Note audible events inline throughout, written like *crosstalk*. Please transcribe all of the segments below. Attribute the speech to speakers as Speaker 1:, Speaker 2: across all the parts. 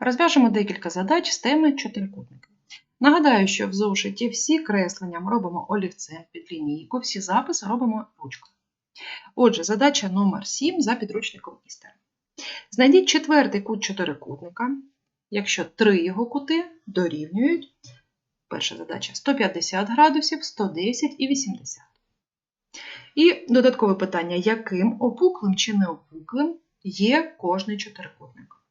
Speaker 1: Розв'яжемо декілька задач з теми чотирикутники. Нагадаю, що в зошиті всі креслення ми робимо олівцем під лінійку, всі записи робимо ручкою. Отже, задача номер 7 за підручником Істер. Знайдіть четвертий кут чотирикутника, якщо три його кути дорівнюють. Перша задача 150 градусів, 110 і 80. І додаткове питання: яким опуклим чи неопуклим є кожний чотирикутник?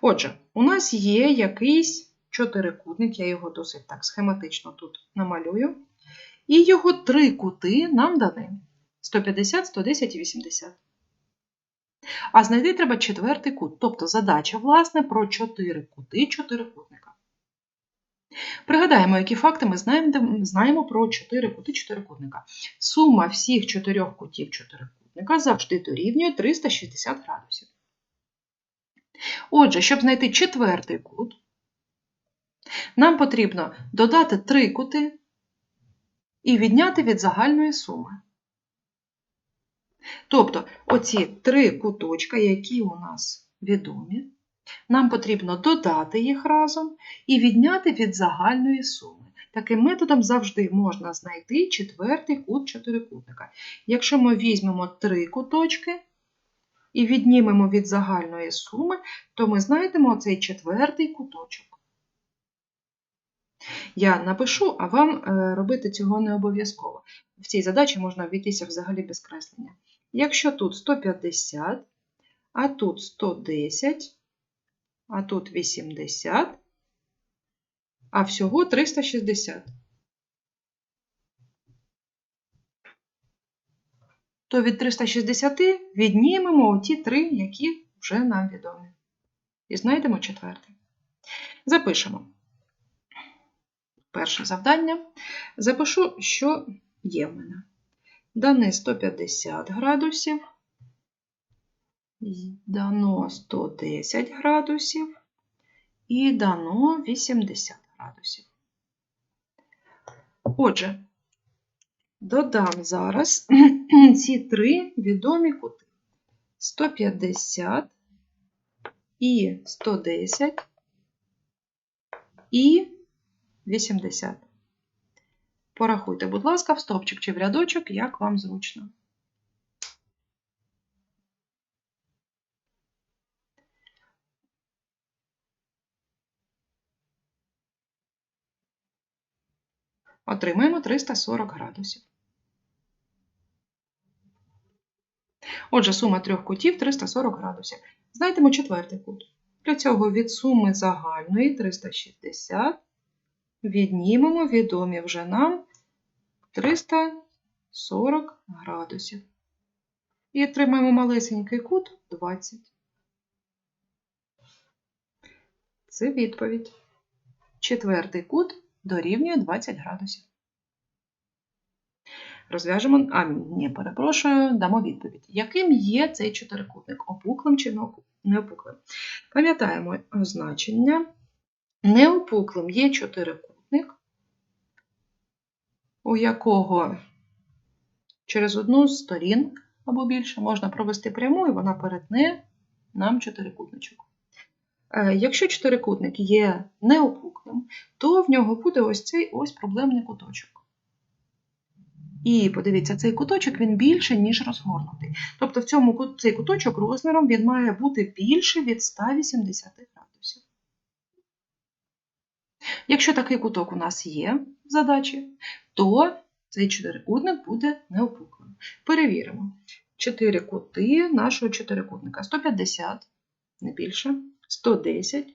Speaker 1: Отже, у нас є якийсь чотирикутник, я його досить так схематично тут намалюю. І його три кути нам дані: 150, 110 і 80. А знайти треба четвертий кут, тобто задача, власне, про чотири кути чотирикутника. Пригадаємо, які факти ми знаємо, знаємо про чотири кути чотирикутника. Сума всіх чотирьох кутів чотирикутника завжди дорівнює 360 градусів. Отже, щоб знайти четвертий кут, нам потрібно додати три кути і відняти від загальної суми. Тобто, оці три куточка, які у нас відомі, нам потрібно додати їх разом і відняти від загальної суми. Таким методом завжди можна знайти четвертий кут чотирикутника. Якщо ми візьмемо три куточки і віднімемо від загальної суми, то ми знайдемо цей четвертий куточок. Я напишу, а вам е, робити цього не обов'язково. В цій задачі можна обійтися взагалі без креслення. Якщо тут 150, а тут 110, а тут 80, а всього 360. То від 360 віднімемо оті три, які вже нам відомі. І знайдемо четвертий. Запишемо. Перше завдання. Запишу, що є в мене. Дане 150 градусів, дано 110 градусів і дано 80 градусів. Отже, додам зараз *clears throat* ці три відомі кути. 150 і 110 і 80. Порахуйте, будь ласка, в стовпчик чи в рядочок, як вам зручно. Отримаємо 340 градусів. Отже, сума трьох кутів 340 градусів. Знайдемо четвертий кут. Для цього від суми загальної 360 віднімемо відомі вже нам 340 градусів. І отримаємо малесенький кут 20. Це відповідь. Четвертий кут дорівнює 20 градусів. Розв'яжемо, а ні, перепрошую, дамо відповідь. Яким є цей чотирикутник? Опуклим чи неопуклим? Пам'ятаємо значення. Неопуклим є чотирикутник, у якого через одну з сторін або більше можна провести пряму, і вона перетне нам чотирикутничок. Якщо чотирикутник є неопуклим, то в нього буде ось цей ось проблемний куточок. І подивіться, цей куточок він більше, ніж розгорнутий. Тобто в цьому цей куточок розміром він має бути більше від 180 градусів. Якщо такий куток у нас є в задачі, то цей чотирикутник буде неопуклим. Перевіримо. Чотири кути нашого чотирикутника. 150, не більше, 110,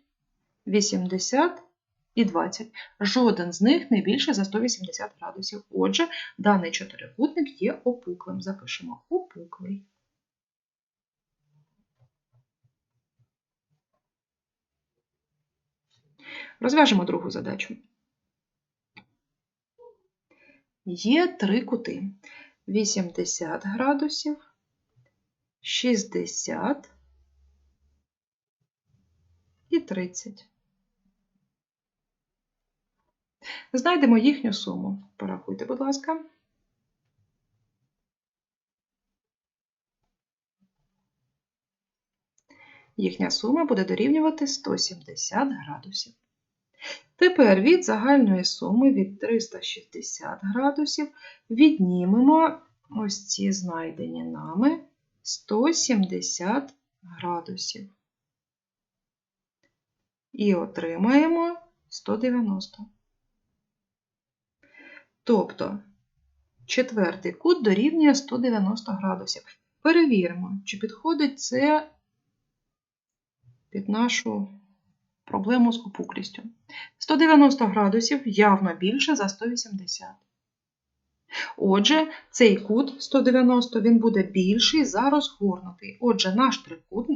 Speaker 1: 80 і 20. Жоден з них не більше за 180 градусів. Отже, даний чотирикутник є опуклим. Запишемо опуклий. Розв'яжемо другу задачу. Є три кути: 80 градусів, 60 і 30. Знайдемо їхню суму. Порахуйте, будь ласка. Їхня сума буде дорівнювати 170 градусів. Тепер від загальної суми від 360 градусів віднімемо ось ці знайдені нами 170 градусів. І отримаємо 190. Тобто четвертий кут дорівнює 190 градусів. Перевіримо, чи підходить це під нашу проблему з опуклістю. 190 градусів явно більше за 180. Отже, цей кут 190 він буде більший за розгорнутий. Отже, наш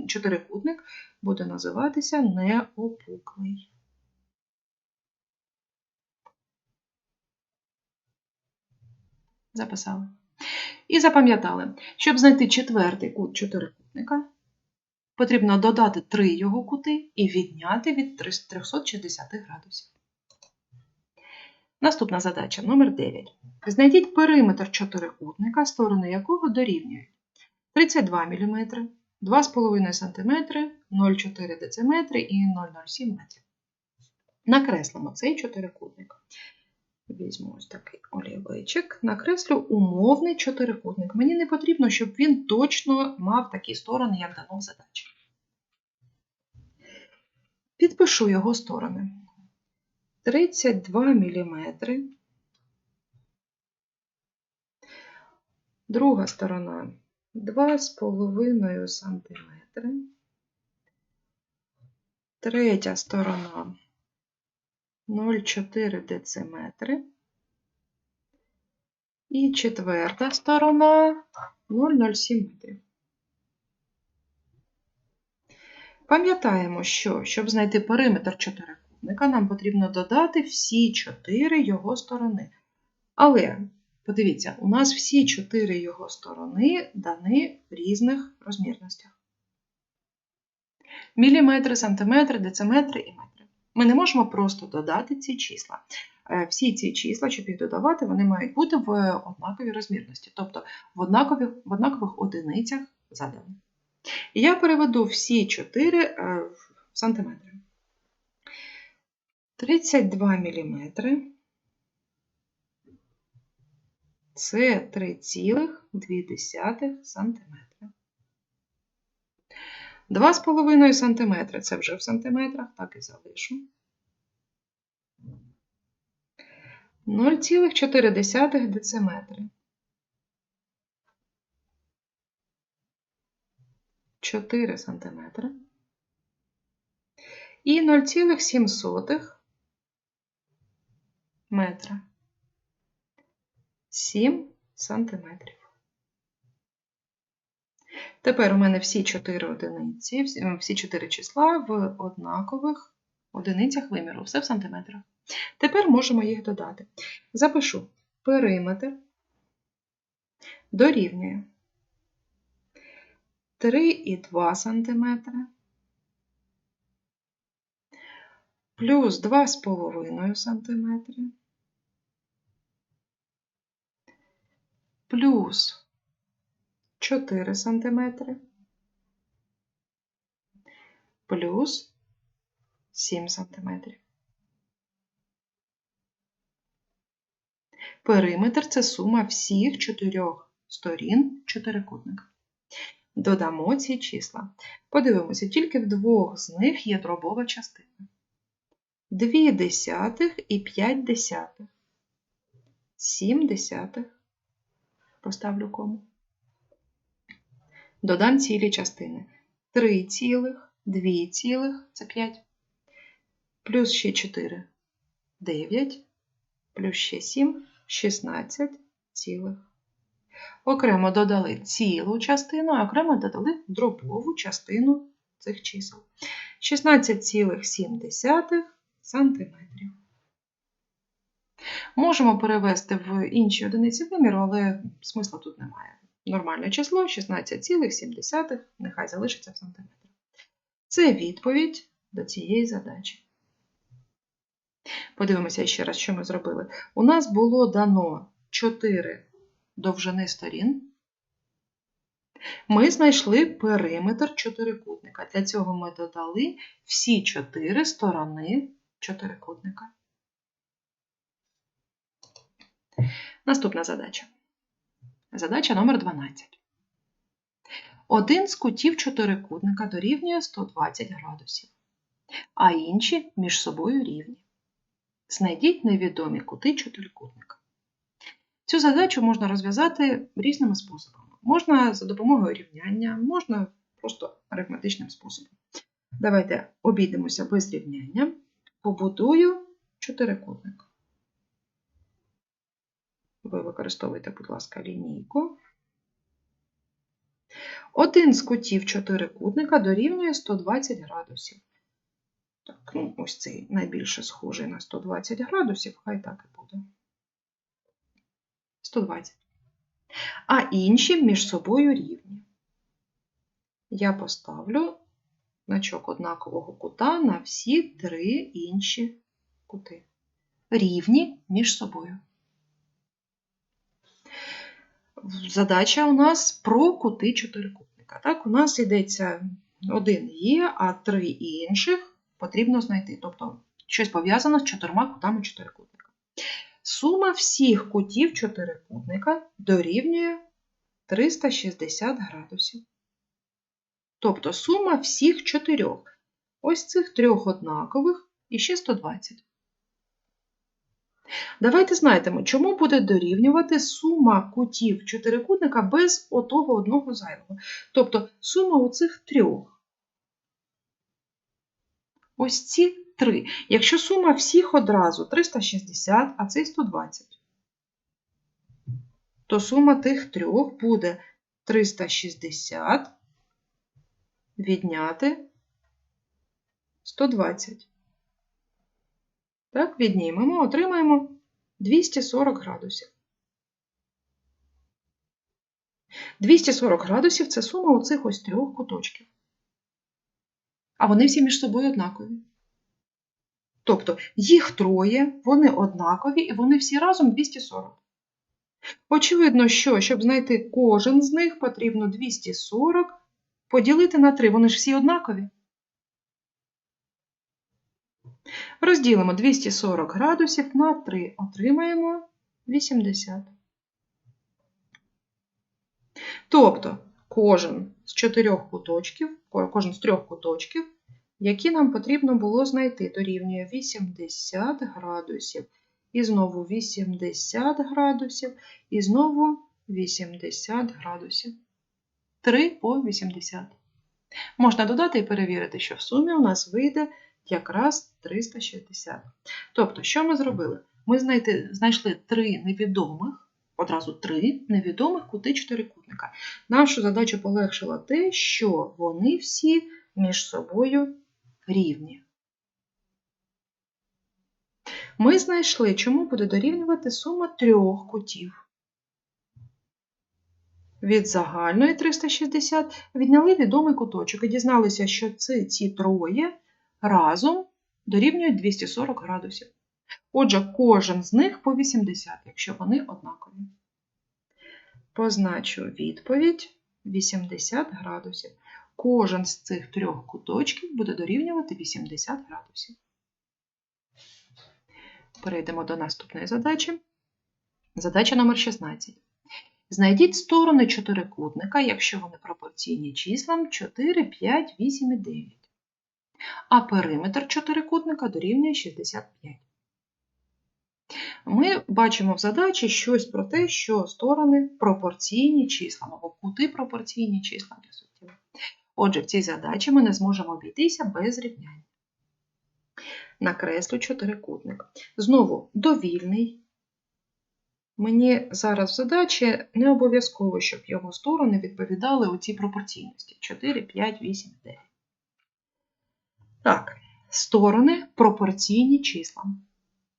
Speaker 1: чотирикутник буде називатися неопуклий. Записали. І запам'ятали, щоб знайти четвертий кут чотирикутника, потрібно додати три його кути і відняти від 360 градусів. Наступна задача номер 9. Знайдіть периметр чотирикутника, сторони якого дорівнюють 32 мм, 2,5 см, 0,4 дм і 0,07 м. Накреслимо цей чотирикутник. Візьму ось такий олівичок, накреслю умовний чотирикутник. Мені не потрібно, щоб він точно мав такі сторони, як дано в задачі. Підпишу його сторони. 32 мм. Друга сторона 2,5 см. Третя сторона 0,4 дециметри. І четверта сторона 0,07 метрів. Пам'ятаємо, що, щоб знайти периметр чотирикутника, нам потрібно додати всі чотири його сторони. Але, подивіться, у нас всі чотири його сторони дані в різних розмірностях. Міліметри, сантиметри, дециметри і метри. Ми не можемо просто додати ці числа. Е, Всі ці числа, щоб їх додавати, вони мають бути в однаковій розмірності, тобто в однакових, в однакових одиницях задані. І я переведу всі 4 е, в сантиметри. 32 мм це 3,2 см. 2,5 см це вже в сантиметрах, так і залишу. 0,4 дециметри. 4 см. І 0,7 метра. 7 сантиметрів. Тепер у мене всі 4 одиниці, всі- всі 4 числа в однакових одиницях виміру, все в сантиметрах. Тепер можемо їх додати. Запишу периметр дорівнює 3,2 см плюс 2,5 см плюс 4 см плюс 7 см. Периметр це сума всіх чотирьох сторін чотирикутника. Додамо ці числа. Подивимося, тільки в двох з них є дробова частина. 2 десятих і 5 десятих. 7 десятих. Поставлю кому. Додам цілі частини. 3 цілих, 2 цілих, це 5. Плюс ще 4 – 9. Плюс ще 7 – 16 цілих. Окремо додали цілу частину, а окремо додали дробову частину цих чисел. 16,7 сантиметрів. Можемо перевести в інші одиниці виміру, але смисла тут немає. Нормальне число 16,7, нехай залишиться в сантиметрах. Це відповідь до цієї задачі. Подивимося ще раз, що ми зробили. У нас було дано 4 довжини сторін. Ми знайшли периметр чотирикутника. Для цього ми додали всі чотири сторони чотирикутника. Наступна задача. Задача номер 12. Один з кутів чотирикутника дорівнює 120 градусів, а інші між собою рівні. Знайдіть невідомі кути чотирикутника. Цю задачу можна розв'язати різними способами. Можна за допомогою рівняння, можна просто арифметичним способом. Давайте обійдемося без рівняння. Побудую чотирикутник. Ви використовуєте, будь ласка, лінійку. Один з кутів чотирикутника дорівнює 120 градусів. Так, ну, ось цей найбільше схожий на 120 градусів, хай так і буде. 120. А інші між собою рівні. Я поставлю значок однакового кута на всі три інші кути. Рівні між собою. Задача у нас про кути чотирикутника. Так, у нас йдеться один є, а три інших потрібно знайти. Тобто щось пов'язано з чотирма кутами чотирикутника. Сума всіх кутів чотирикутника дорівнює 360 градусів. Тобто сума всіх чотирьох. Ось цих трьох однакових і ще 120. Давайте знайдемо, чому буде дорівнювати сума кутів чотирикутника без отого одного зайвого. Тобто сума оцих трьох. Ось ці три. Якщо сума всіх одразу 360, а цей 120, то сума тих трьох буде 360 відняти 120. Так, віднімемо, отримаємо 240 градусів. 240 градусів це сума оцих ось трьох куточків. А вони всі між собою однакові. Тобто їх троє, вони однакові і вони всі разом 240. Очевидно, що, щоб знайти кожен з них, потрібно 240 поділити на 3. Вони ж всі однакові. Розділимо 240 градусів на 3. Отримаємо 80. Тобто кожен з чотирьох куточків, кожен з трьох куточків, які нам потрібно було знайти, дорівнює 80 градусів. І знову 80 градусів, і знову 80 градусів. 3 по 80. Можна додати і перевірити, що в сумі у нас вийде якраз 360. Тобто, що ми зробили? Ми знайшли три невідомих, одразу три невідомих кути чотирикутника. Нашу задачу полегшило те, що вони всі між собою рівні. Ми знайшли, чому буде дорівнювати сума трьох кутів. Від загальної 360 відняли відомий куточок і дізналися, що ці, ці троє разом дорівнюють 240 градусів. Отже, кожен з них по 80, якщо вони однакові. Позначу відповідь 80 градусів. Кожен з цих трьох куточків буде дорівнювати 80 градусів. Перейдемо до наступної задачі. Задача номер 16. Знайдіть сторони чотирикутника, якщо вони пропорційні числам 4, 5, 8 і 9. А периметр чотирикутника дорівнює 65. Ми бачимо в задачі щось про те, що сторони пропорційні числам, або кути пропорційні числам. Отже, в цій задачі ми не зможемо обійтися без рівняння. Накреслю чотирикутник. Знову довільний. Мені зараз в задачі не обов'язково, щоб його сторони відповідали у цій пропорційності 4, 5, 8, 9. Так, сторони пропорційні числам.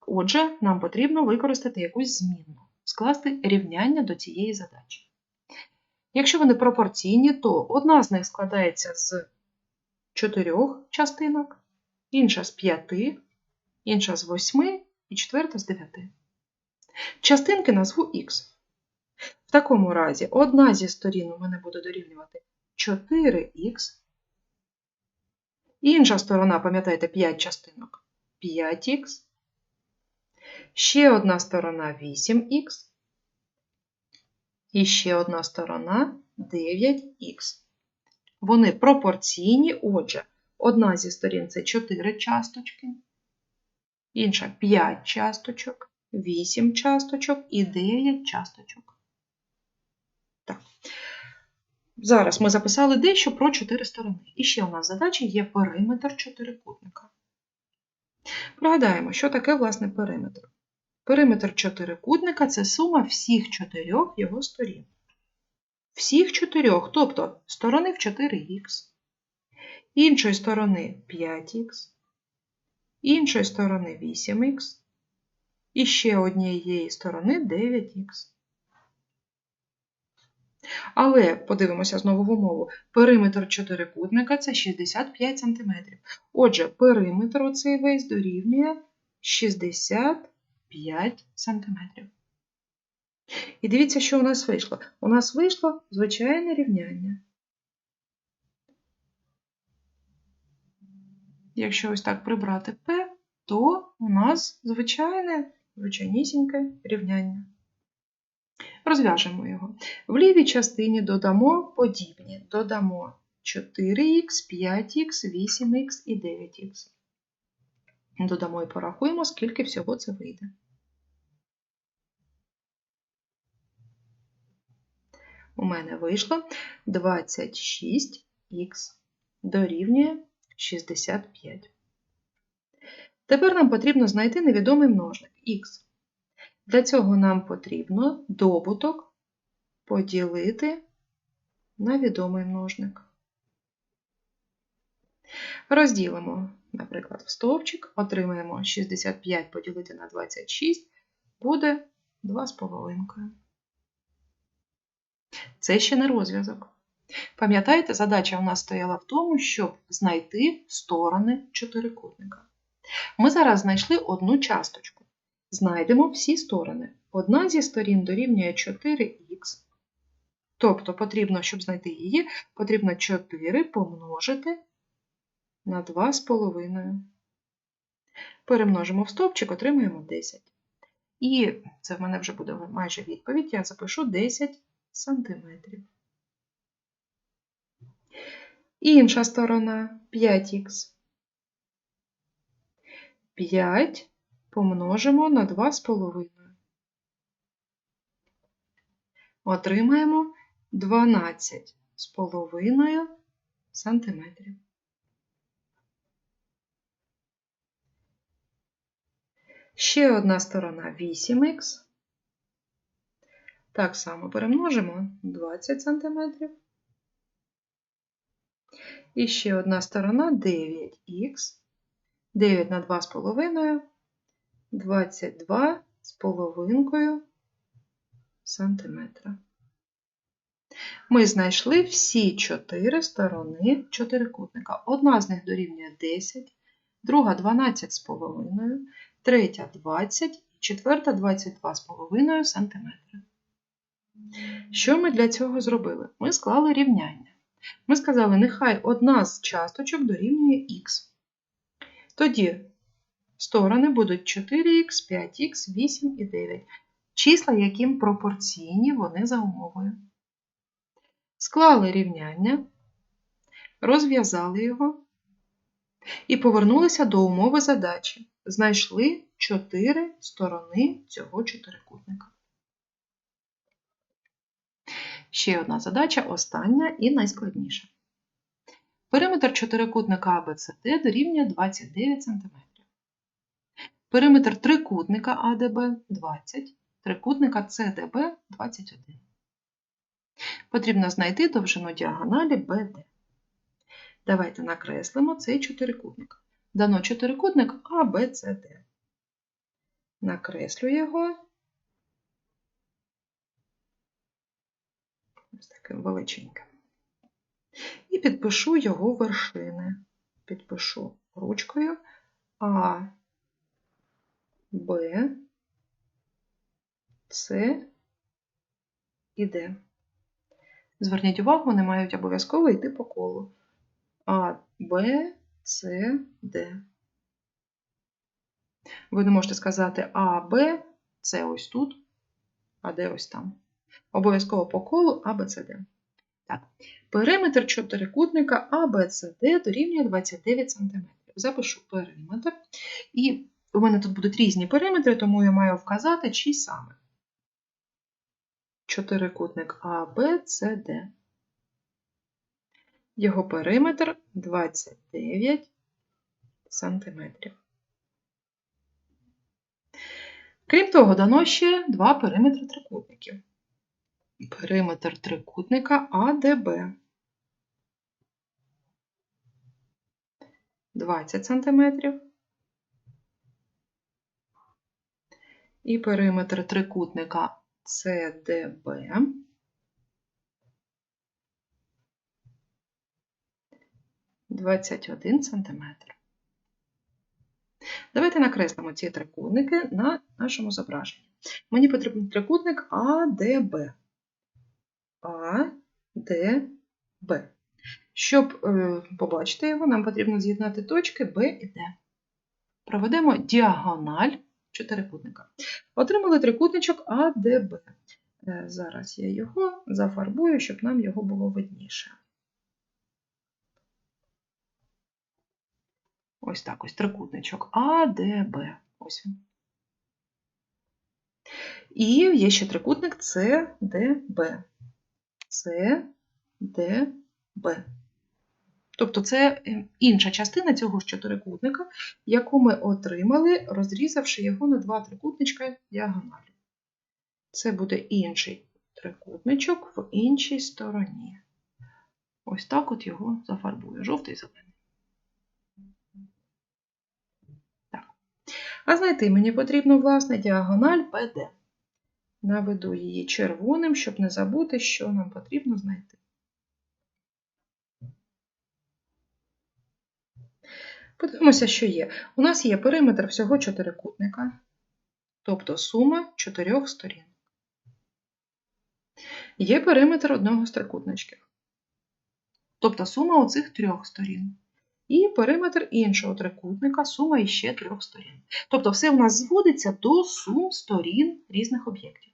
Speaker 1: Отже, нам потрібно використати якусь змінну, скласти рівняння до цієї задачі. Якщо вони пропорційні, то одна з них складається з чотирьох частинок, інша з п'яти, інша з восьми і четверта з дев'яти. Частинки назву х. В такому разі одна зі сторін у мене буде дорівнювати 4х. Інша сторона, пам'ятаєте, 5 частинок 5х. Ще одна сторона 8х. І ще одна сторона 9х. Вони пропорційні, отже, одна зі сторін це 4 часточки, інша 5 часточок, 8 часточок і 9 часточок. Так. Зараз ми записали дещо про 4 сторони. І ще у нас задача є периметр чотирикутника. Пригадаємо, що таке власне периметр. Периметр чотирикутника це сума всіх чотирьох його сторін. Всіх чотирьох, тобто сторони в 4х, іншої сторони 5х, іншої сторони 8х і ще однієї сторони 9х. Але подивимося знову в умову. Периметр чотирикутника це 65 см. Отже, периметр оцей весь дорівнює 65 см. І дивіться, що у нас вийшло. У нас вийшло звичайне рівняння. Якщо ось так прибрати P, то у нас звичайне, звичайнісіньке рівняння. Розв'яжемо його. В лівій частині додамо подібні. Додамо 4х, 5х, 8х і 9х. Додамо і порахуємо, скільки всього це вийде. У мене вийшло 26х дорівнює 65. Тепер нам потрібно знайти невідомий множник х. Для цього нам потрібно добуток поділити на відомий множник. Розділимо, наприклад, в стовпчик, отримаємо 65 поділити на 26, буде 2,5. Це ще не розв'язок. Пам'ятаєте, задача у нас стояла в тому, щоб знайти сторони чотирикутника. Ми зараз знайшли одну часточку. Знайдемо всі сторони. Одна зі сторін дорівнює 4х. Тобто, потрібно, щоб знайти її, потрібно 4 помножити на 2,5. Перемножимо в стовпчик, отримаємо 10. І це в мене вже буде майже відповідь. Я запишу 10 сантиметрів. Інша сторона 5х. 5 помножимо на 2,5. Отримаємо 12,5 сантиметрів. Ще одна сторона 8х. Так само перемножимо 20 см. І ще одна сторона 9х. 9 на 2,5 22 з половинкою сантиметра. Ми знайшли всі чотири сторони чотирикутника. Одна з них дорівнює 10, друга 12 з половиною, третя 20, четверта 22,5 см. Що ми для цього зробили? Ми склали рівняння. Ми сказали, нехай одна з часточок дорівнює х. Тоді сторони будуть 4х, 5х, 8 і 9. Числа, яким пропорційні вони за умовою. Склали рівняння, розв'язали його і повернулися до умови задачі. Знайшли 4 сторони цього чотирикутника. Ще одна задача, остання і найскладніша. Периметр чотирикутника ABCD дорівнює 29 см. Периметр трикутника АДБ 20, трикутника CDB 21. Потрібно знайти довжину діагоналі BD. Давайте накреслимо цей чотирикутник. Дано чотирикутник ABCD. Накреслю його ось таким величеньким. І підпишу його вершини. Підпишу ручкою А, Б, С і Д. Зверніть увагу, вони мають обов'язково йти по колу. А, Б, С, Д. Ви не можете сказати А, Б, С ось тут, а Д ось там. Обов'язково по колу А, Б, С, Д. Так. Периметр чотирикутника А, Б, С, Д дорівнює 29 см. Запишу периметр. І у мене тут будуть різні периметри, тому я маю вказати, чий саме. Чотирикутник А, Б, С, Д. Його периметр 29 сантиметрів. Крім того, дано ще два периметри трикутників. Периметр трикутника АДБ 20 см. І периметр трикутника СДБ 21 см. Давайте накреслимо ці трикутники на нашому зображенні. Мені потрібен трикутник АДБ. АДБ. Щоб е, побачити його, нам потрібно з'єднати точки Б і Д. Проведемо діагональ чотирикутника. Отримали трикутничок АДБ. Е, зараз я його зафарбую, щоб нам його було видніше. Ось так ось трикутничок АДБ. Ось він. І є ще трикутник СДБ. СДБ. Тобто це е, інша частина цього ж чотирикутника, яку ми отримали, розрізавши його на два трикутничка діагоналі. Це буде інший трикутничок в іншій стороні. Ось так от його зафарбую. Жовтий зелений. А знайти мені потрібно, власне, діагональ ПД. Наведу її червоним, щоб не забути, що нам потрібно знайти. Подивимося, що є. У нас є периметр всього чотирикутника, тобто сума чотирьох сторін. Є периметр одного з трикутничків, тобто сума оцих трьох сторін. І периметр іншого трикутника, сума іще трьох сторін. Тобто все у нас зводиться до сум сторін різних об'єктів.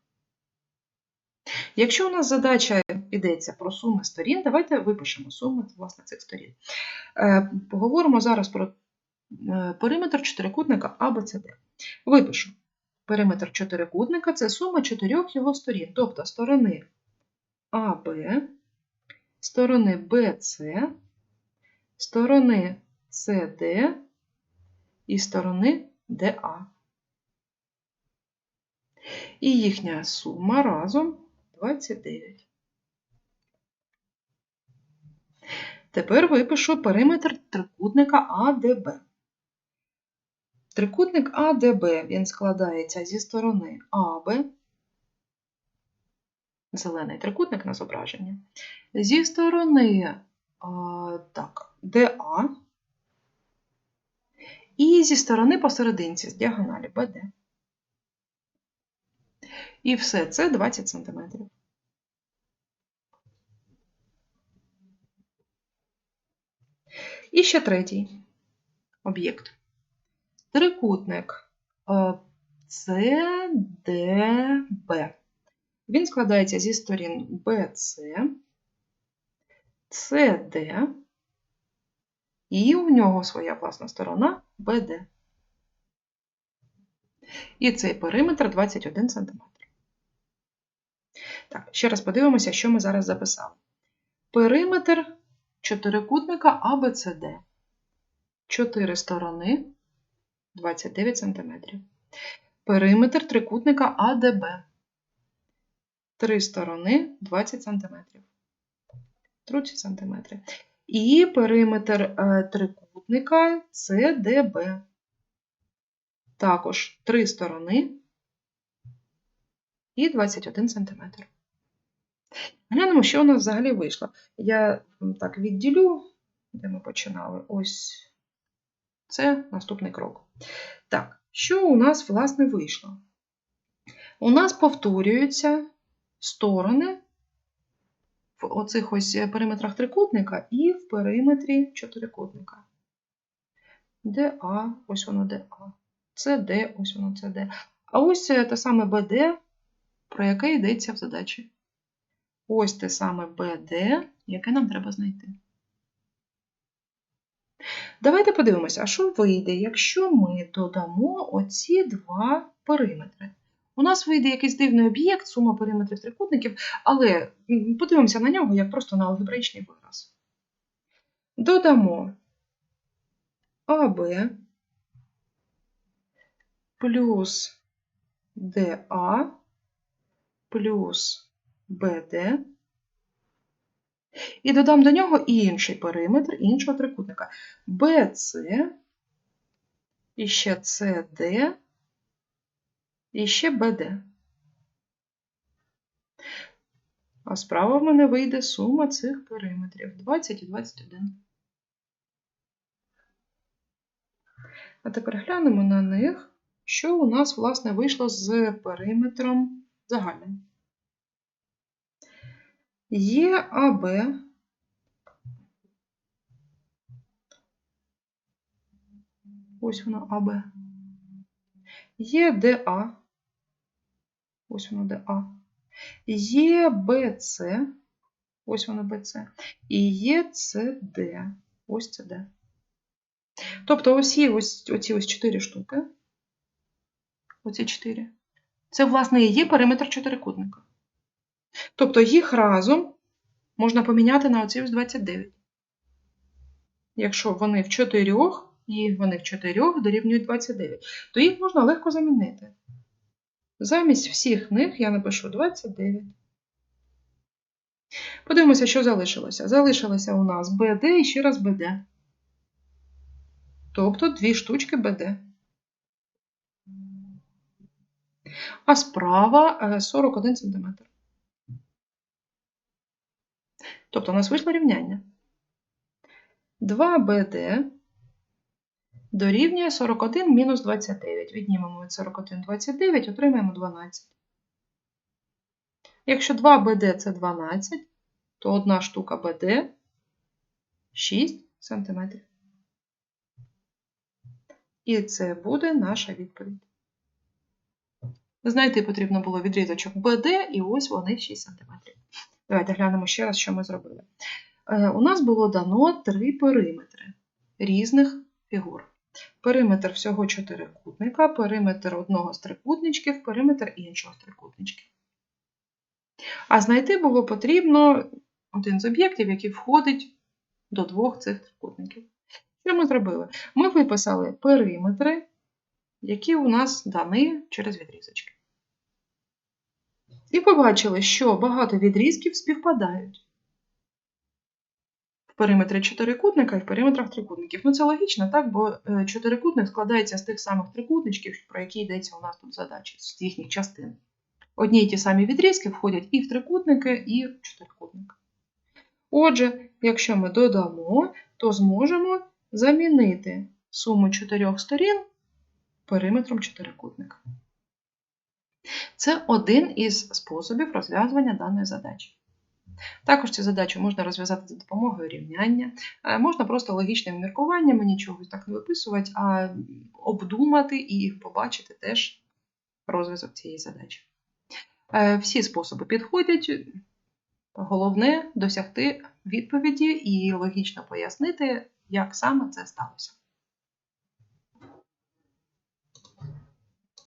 Speaker 1: Якщо у нас задача йдеться про суми сторін, давайте випишемо суми власне, цих сторін. Е, поговоримо зараз про е, периметр чотирикутника ABCD. Випишу. Периметр чотирикутника це сума чотирьох його сторін, тобто сторони АБ, сторони BC, сторони CD і сторони DA. І їхня сума разом 29. Тепер випишу периметр трикутника АДБ. Трикутник АДБ він складається зі сторони АБ, зелений трикутник на зображенні, зі сторони а, так, ДА і зі сторони посерединці з діагоналі БД. І все це 20 см. І ще третій об'єкт. Трикутник CDB. Він складається зі сторін BC, CD, і у нього своя власна сторона BD. І цей периметр 21 см. Так, ще раз подивимося, що ми зараз записали. Периметр чотирикутника ABCD. Чотири сторони 29 см. Периметр трикутника ADB. Три сторони 20 см. 30 см. І периметр е, трикутника CDB. Також три сторони і 21 см. Глянемо, що у нас взагалі вийшло. Я так відділю, де ми починали. Ось це наступний крок. Так, що у нас, власне, вийшло? У нас повторюються сторони в оцих ось е, периметрах трикутника і в периметрі чотирикутника. ДА, ось воно ДА. СД, ось воно СД. А ось е, те саме БД, про яке йдеться в задачі. Ось те саме БД, яке нам треба знайти. Давайте подивимося, а що вийде, якщо ми додамо оці два периметри. У нас вийде якийсь дивний об'єкт, сума периметрів трикутників, але подивимося на нього як просто на алгебраїчний вираз. Додамо АБ плюс ДА плюс БД. І додам до нього інший периметр іншого трикутника. BC, і ще CD, і ще BD. А справа в мене вийде сума цих периметрів 20 і 21. А тепер глянемо на них, що у нас, власне, вийшло з периметром загальним. Є АБ Ось воно АБ. Є ДА. Ось воно ДА. Є БЦ. Ось воно БЦ. І є ЦД. Ось ЦД. Тобто оці ось, оці ось чотири штуки. Оці чотири. Це, власне, і є периметр чотирикутника. Тобто їх разом можна поміняти на оці ось 29. Якщо вони в чотирьох, і вони в чотирьох дорівнюють 29, то їх можна легко замінити. Замість всіх них я напишу 29. Подивимося, що залишилося. Залишилося у нас BD і ще раз BD. Тобто дві штучки BD. А справа е, 41 см. Тобто у нас вийшло рівняння. 2BD дорівнює 41 мінус 29. Віднімемо від 41 29, отримаємо 12. Якщо 2BD це 12, то одна штука BD 6 см. І це буде наша відповідь. Знайти потрібно було відрізочок BD, і ось вони 6 см. Давайте глянемо ще раз, що ми зробили. Е, У нас було дано три периметри різних фігур. Периметр всього чотирикутника, периметр одного з трикутничків, периметр іншого з трикутничків. А знайти було потрібно один з об'єктів, який входить до двох цих трикутників. Що ми зробили? Ми виписали периметри, які у нас дані через відрізочки. І побачили, що багато відрізків співпадають в периметрі чотирикутника і в периметрах трикутників. Ну, це логічно, так, бо е, чотирикутник складається з тих самих трикутничків, про які йдеться у нас тут задачі, з їхніх частин. Одні й ті самі відрізки входять і в трикутники, і в чотирикутник. Отже, якщо ми додамо, то зможемо замінити суму чотирьох сторін периметром чотирикутника. Це один із способів розв'язування даної задачі. Також цю задачу можна розв'язати за допомогою рівняння, Е, можна просто логічним міркуванням, нічого так не виписувати, а обдумати і побачити теж розв'язок цієї задачі. Е, Всі способи підходять. Головне досягти відповіді і логічно пояснити, як саме це сталося.